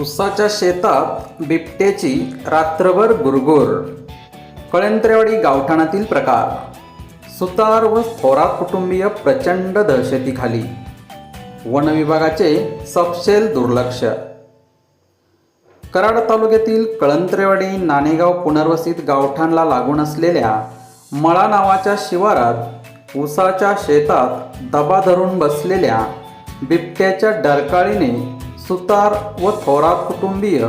उसाच्या शेतात बिबट्याची रात्रभर गुरगुर. कळंत्रेवाडी गावठाणातील प्रकार. सुतार व थोरात कुटुंबीय प्रचंड दहशतीखाली. वन विभागाचे सपशेल दुर्लक्ष. कराड तालुक्यातील कळंत्रेवाडी नाणेगाव पुनर्वसित गावठाणला लागून असलेल्या मळा नावाच्या शिवारात उसाच्या शेतात दबा धरून बसलेल्या बिबट्याच्या डरकाळीने सुतार व थोरात कुटुंबीय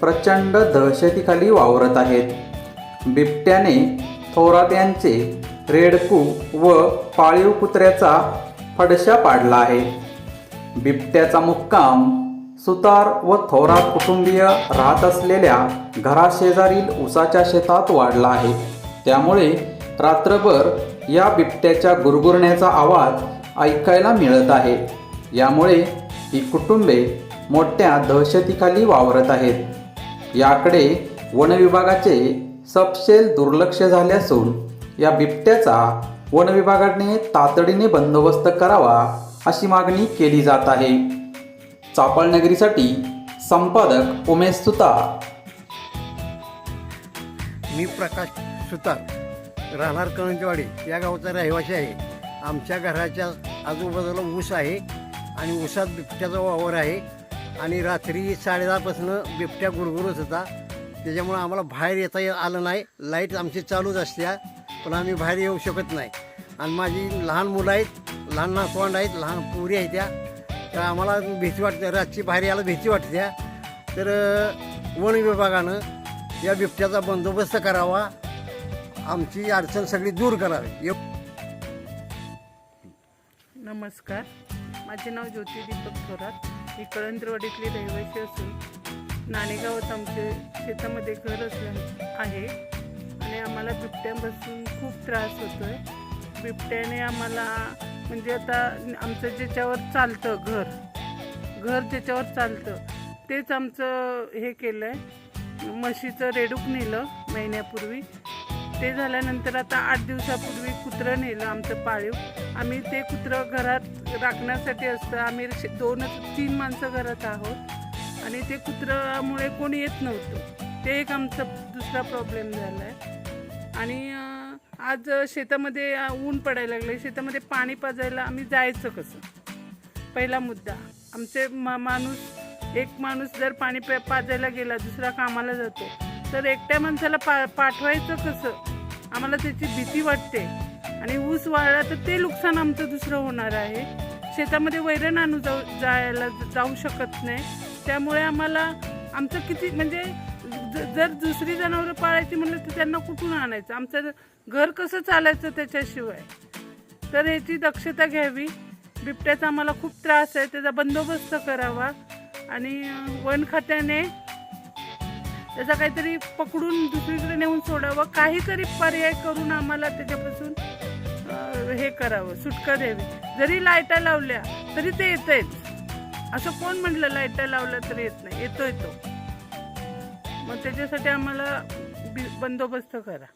प्रचंड दहशतीखाली वावरत आहेत. बिबट्याने थोरात यांचे रेडकू व पाळीव कुत्र्याचा फडशा पाडला आहे. बिबट्याचा मुक्काम सुतार व थोरात कुटुंबीय राहत असलेल्या घराशेजारील उसाच्या शेतात वाढला आहे. त्यामुळे रात्रभर या बिबट्याच्या गुरगुरण्याचा आवाज ऐकायला मिळत आहे. यामुळे ही कुटुंबे मोठ्या दहशतीखाली वावरत आहेत. याकडे वनविभागाचे सपशेल दुर्लक्ष झाले असून या बिबट्याचा वनविभागाने तातडीने बंदोबस्त करावा अशी मागणी केली जात आहे. चापळनगरीसाठी संपादक उमेश सुतार. मी प्रकाश सुतार. राहणार कळंजवाडी या गावचा रहिवासी आहे. आमच्या घराच्या आजूबाजूला ऊस आहे आणि ऊसात बिबट्याचा वावर आहे. आणि रात्री साडेदहापासून बिबट्या गुरगुरत होता त्याच्यामुळं आम्हाला बाहेर येता ये- आलं नाही. लाइट आमची चालूच असत्या. पण आम्ही बाहेर येऊ शकत नाही. आणि माझी लहान मुलं आहेत लहान नातवंड आहेत लहान पोरी आहेत त्या. तर आम्हाला भीती वाटते. रातची बाहेर यायला भीती वाटते. तर वन विभागानं या बिबट्याचा बंदोबस्त करावा. आमची अडचण सगळी दूर करावी. एव- नमस्कार. माझे नाव ज्योती दीपक थोरात. ही कळंत्रवाडीतली रहिवासी असून नाणेगावात आमचे शेतामध्ये घर असल्या आहे. आणि आम्हाला बिबट्यांपासून खूप त्रास होतो आहे बिबट्याने आम्हाला म्हणजे आता आमचं ज्याच्यावर चालतं घर घर ज्याच्यावर चालतं तेच आमचं हे केलं आहे म्हशीचं रेडूक नेलं महिन्यापूर्वी. ते झाल्यानंतर आता आठ दिवसापूर्वी कुत्रं नेलं आमचं पाळीव. आम्ही ते कुत्रं घरात राखण्यासाठी असतं. आम्ही शे- दोनच तीन माणसं घरात आहोत. आणि ते कुत्र्यामुळे कोणी येत नव्हतं. ते एक आमचा दुसरा प्रॉब्लेम झाला आहे आणि आज शेतामध्ये ऊन पडायला लागले शेतामध्ये पाणी पाजायला आम्ही जायचं कसं? पहिला मुद्दा. आमचे मा माणूस एक माणूस जर पाणी प पाजायला गेला दुसरा कामाला जातो तर एकट्या माणसाला पा पाठवायचं कसं? आम्हाला त्याची भीती वाटते. आणि ऊस वाळला तर ते नुकसान आमचं दुसरं होणार आहे. शेतामध्ये वैरण आणू जाऊ जायला जाऊ शकत नाही. त्यामुळे आम्हाला आमचं किती म्हणजे जर दुसरी जनावरं पाळायची म्हणलं तर त्यांना कुठून आणायचं? आमचं घर कसं चालायचं त्याच्याशिवाय? तर ह्याची दक्षता घ्यावी. बिबट्याचा आम्हाला खूप त्रास आहे. त्याचा बंदोबस्त करावा. आणि वन खात्याने त्याचा काहीतरी पकडून दुसरीकडे नेऊन सोडावं. काहीतरी पर्याय करून आम्हाला त्याच्यापासून हे करावं सुटका द्यावी. जरी लायटा लावल्या तरी ते येतच असं कोण म्हटलं लायटा लावल्या तरी येत नाही? येतोय तो. मग त्याच्यासाठी आम्हाला बंदोबस्त करा.